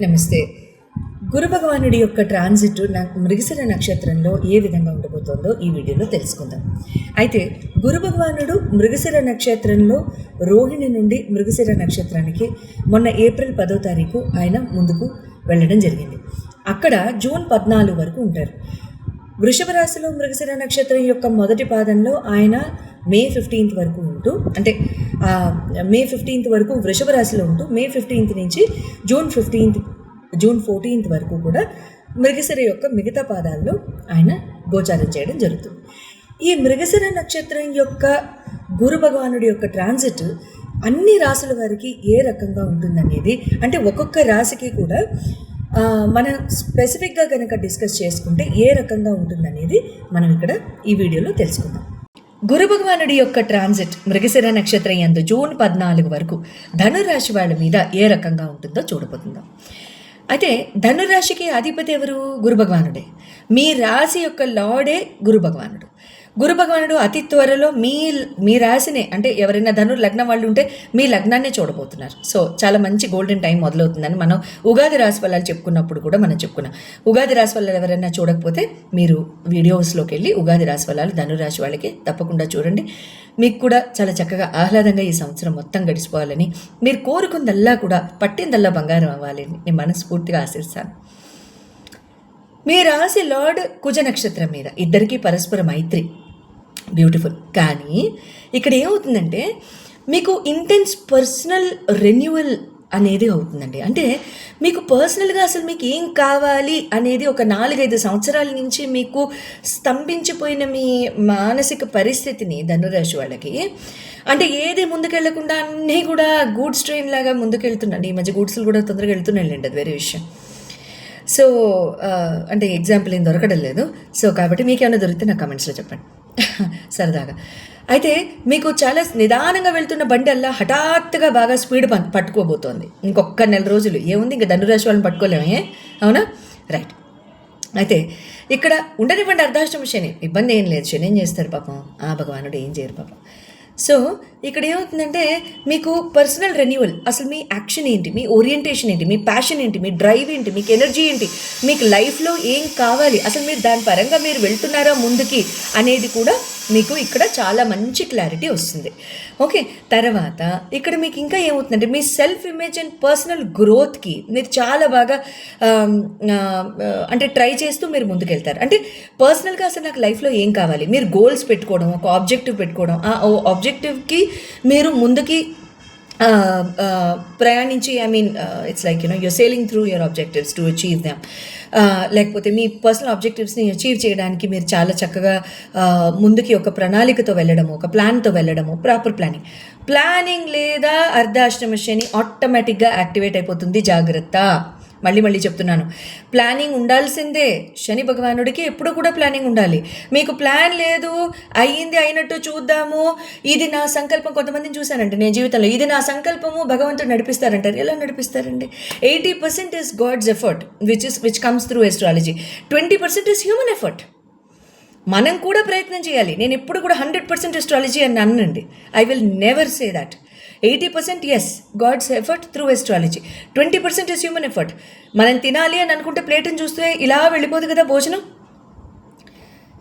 నమస్తే. గురు భగవానుడి యొక్క ట్రాన్సిట్ మృగశిర నక్షత్రంలో ఏ విధంగా ఉండబోతోందో ఈ వీడియోలో తెలుసుకుందాం. అయితే గురు భగవానుడు మృగశిర నక్షత్రంలో రోహిణి నుండి మృగశిర నక్షత్రానికి మొన్న ఏప్రిల్ పదో తారీఖు ఆయన ముందుకు వెళ్ళడం జరిగింది. అక్కడ జూన్ పద్నాలుగు వరకు ఉంటారు. వృషభ రాశిలో మృగశిర నక్షత్రం యొక్క మొదటి పాదంలో ఆయన మే ఫిఫ్టీన్త్ వరకు ఉంటూ అంటే మే ఫిఫ్టీన్త్ వరకు వృషభ రాశిలో ఉంటూ మే ఫిఫ్టీన్త్ నుంచి జూన్ ఫిఫ్టీన్త్ జూన్ ఫోర్టీన్త్ వరకు కూడా మృగశిర యొక్క మిగతా పాదాల్లో ఆయన గోచారం చేయడం జరుగుతుంది. ఈ మృగశిర నక్షత్రం యొక్క గురు భగవానుడి యొక్క ట్రాన్సిట్ అన్ని రాసుల వారికి ఏ రకంగా ఉంటుందనేది అంటే ఒక్కొక్క రాశికి కూడా మనం స్పెసిఫిక్గా కనుక డిస్కస్ చేసుకుంటే ఏ రకంగా ఉంటుందనేది మనం ఇక్కడ ఈ వీడియోలో తెలుసుకుందాం. గురు భగవానుడి యొక్క ట్రాన్సిట్ మృగశిర నక్షత్రం యందు జూన్ పద్నాలుగు వరకు ధనురాశి వాళ్ళ మీద ఏ రకంగా ఉంటుందో చూడబోతుందాం అయితే ధనురాశికి అధిపతి ఎవరు? గురు భగవానుడే మీ రాశి యొక్క లార్డే గురు భగవానుడు గురు భగవానుడు అతి త్వరలో మీ మీ రాశిని అంటే ఎవరైనా ధను లగ్నం వాళ్ళు ఉంటే మీ లగ్నాన్నే చూడబోతున్నారు. సో చాలా మంచి గోల్డెన్ టైం మొదలవుతుందని మనం ఉగాది రాశి ఫలాలు చెప్పుకున్నప్పుడు కూడా మనం చెప్పుకున్నాం. ఉగాది రాశి ఫలాలు ఎవరైనా చూడకపోతే మీరు వీడియోస్లోకి వెళ్ళి ఉగాది రాశి ఫలాలు ధనురాశి వాళ్ళకి తప్పకుండా చూడండి. మీకు కూడా చాలా చక్కగా ఆహ్లాదంగా ఈ సంవత్సరం మొత్తం గడిచిపోవాలని మీరు కోరుకుందల్లా కూడా పట్టిందల్లా బంగారం అవ్వాలని నేను మనస్ఫూర్తిగా ఆశిస్తాను. మీ రాశి లార్డ్ కుజ నక్షత్రం మీద ఇద్దరికీ పరస్పర మైత్రి. బ్యూటిఫుల్ కానీ ఇక్కడ ఏమవుతుందంటే మీకు ఇంటెన్స్ పర్సనల్ రెన్యువల్ అనేది అవుతుందండి. అంటే మీకు పర్సనల్గా అసలు మీకు ఏం కావాలి అనేది ఒక నాలుగైదు సంవత్సరాల నుంచి మీకు స్తంభించిపోయిన మీ మానసిక పరిస్థితిని ధనురాశి వాళ్ళకి అంటే ఏది ముందుకెళ్ళకుండా అన్నీ కూడా గూడ్స్ ట్రైన్ లాగా ముందుకెళ్తున్నాండి ఈ మధ్య గూడ్స్లు కూడా తొందరగా వెళ్తున్నాయండి అది వేరే విషయం. సో అంటే ఎగ్జాంపుల్ ఏం దొరకడం లేదు. సో కాబట్టి మీకేమైనా దొరికితే నా కమెంట్స్లో చెప్పండి. సరదాగా. అయితే మీకు చాలా నిదానంగా వెళ్తున్న బండి అలా హఠాత్తుగా బాగా స్పీడ్ పన్- పట్టుకోబోతోంది. ఇంకొక నెల రోజులు. ఏముంది? ఇంకా ధనురాశి వాళ్ళని పట్టుకోలేమే. అవునా? రైట్ అయితే ఇక్కడ ఉండనివ్వండి అర్ధాష్టమి శని. ఇబ్బంది ఏం లేదు. శని ఏం చేస్తారు పాపం? ఆ భగవానుడు ఏం చేయరు పాపం. సో ఇక్కడ ఏమవుతుందంటే మీకు పర్సనల్ రెన్యువల్ అసలు మీ యాక్షన్ ఏంటి? మీ ఓరియంటేషన్ ఏంటి? మీ ప్యాషన్ ఏంటి? మీ డ్రైవ్ ఏంటి? మీకు ఎనర్జీ ఏంటి? మీకు లైఫ్లో ఏం కావాలి? అసలు మీరు దాని పరంగా మీరు వెళ్తున్నారా ముందుకి అనేది కూడా మీకు ఇక్కడ చాలా మంచి క్లారిటీ వస్తుంది. ఓకే తర్వాత ఇక్కడ మీకు ఇంకా ఏమవుతుందంటే మీ సెల్ఫ్ ఇమేజ్ అండ్ పర్సనల్ గ్రోత్కి మీరు చాలా బాగా అంటే ట్రై చేస్తూ మీరు ముందుకెళ్తారు. అంటే పర్సనల్గా అసలు నాకు లైఫ్లో ఏం కావాలి? మీరు గోల్స్ పెట్టుకోవడం ఒక ఆబ్జెక్టివ్ పెట్టుకోవడం ఆ ఆబ్జెక్టివ్కి మీరు ముందుకి Um, uh, ప్రయాణించి I mean it's like you know your sailing through your objectives to achieve them లేకపోతే మీ పర్సనల్ ఆబ్జెక్టివ్స్ని అచీవ్ చేయడానికి మీరు చాలా చక్కగా uh, ముందుకి ఒక ప్రణాళికతో వెళ్ళడము ఒక ప్లాన్తో వెళ్ళడము ప్రాపర్ ప్లానింగ్ ప్లానింగ్ లేదా అర్ధాష్టమ శని ఆటోమేటిక్గా యాక్టివేట్ అయిపోతుంది. జాగ్రత్త. మళ్ళీ మళ్ళీ చెప్తున్నాను. ప్లానింగ్ ఉండాల్సిందే. శని భగవానుడికి ఎప్పుడు కూడా ప్లానింగ్ ఉండాలి. మీకు ప్లాన్ లేదు అయ్యింది అయినట్టు చూద్దాము. ఇది నా సంకల్పం. కొంతమందిని చూశానండి నేను జీవితంలో. ఇది నా సంకల్పము. భగవంతుడు నడిపిస్తారంటారు. ఎలా నడిపిస్తారండి? Eighty percent is god's effort which is which comes through astrology twenty percent is human effort మనం కూడా ప్రయత్నం చేయాలి. నేను ఎప్పుడు కూడా హండ్రెడ్ పర్సెంట్ ఎస్ట్రాలజీ అని అన్నండి. I will never say that eighty percent is god's effort through astrology twenty percent is human effort మనం తినాలి అని అనుకుంటే ప్లేట్ని చూస్తే ఇలా వెళ్ళిపోదు కదా భోజనం?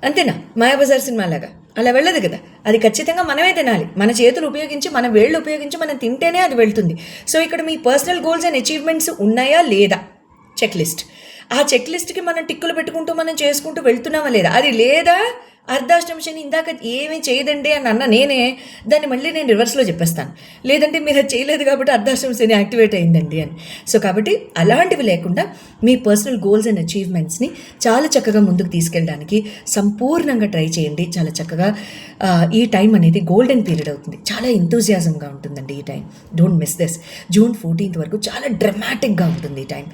అంతేనా? మాయాబజార్ సినిమా లాగా అలా వెళ్ళదు కదా. అది ఖచ్చితంగా మనమే తినాలి. మన చేతులు ఉపయోగించి మన వేళ్ళు ఉపయోగించి మనం తింటేనే అది వెళ్తుంది. సో ఇక్కడ మీ పర్సనల్ గోల్స్ అండ్ అచీవ్మెంట్స్ ఉన్నాయా లేదా? చెక్ లిస్ట్ ఆ చెక్ లిస్ట్కి మనం టిక్కులు పెట్టుకుంటూ మనం చేసుకుంటూ వెళ్తున్నామా లేదా? అది లేదా? అర్ధాష్టమ శని ఇందాక ఏమీ చేయదండి అని అన్న నేనే దాన్ని మళ్ళీ నేను రివర్స్లో చెప్పేస్తాను. లేదంటే మీరు అది చేయలేదు కాబట్టి అర్ధాష్టమ శని యాక్టివేట్ అయిందండి అని. సో కాబట్టి అలాంటివి లేకుండా మీ పర్సనల్ గోల్స్ అండ్ అచీవ్మెంట్స్ని చాలా చక్కగా ముందుకు తీసుకెళ్ళడానికి సంపూర్ణంగా ట్రై చేయండి. చాలా చక్కగా ఈ టైం అనేది గోల్డెన్ పీరియడ్ అవుతుంది. చాలా ఎంతూజియాజంగా ఉంటుందండి ఈ time. Don't miss this. June fourteenth వరకు చాలా డ్రమాటిక్గా ఉంటుంది ఈ టైం.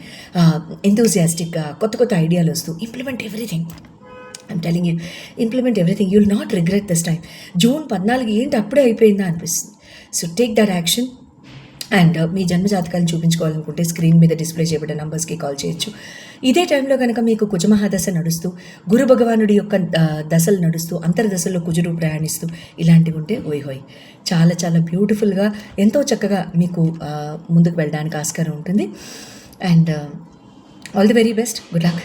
ఎంతూజియాస్టిక్గా కొత్త కొత్త ఐడియాలు వస్తూ implement everything. I'm telling you implement everything you'll not regret this time June పద్నాలుగు ఏంటి? అప్పుడే అయిపోయిందా అనిపిస్తుంది. So take that action and మీ జన్మజాతకాలను చూపించుకోవాలనుకుంటే స్క్రీన్ మీద డిస్ప్లే చేయబడిన నంబర్స్కి కాల్ చేయొచ్చు. ఇదే టైంలో కనుక మీకు కుజమహాదశ నడుస్తూ గురు భగవానుడి యొక్క దశలు నడుస్తూ అంతర్దశల్లో కుజుడు ప్రయాణిస్తూ ఇలాంటివి ఉంటే ఓయ్ హోయ్. చాలా చాలా బ్యూటిఫుల్గా ఎంతో చక్కగా మీకు ముందుకు వెళ్ళడానికి ఆస్కారం ఉంటుంది. And all the very best good luck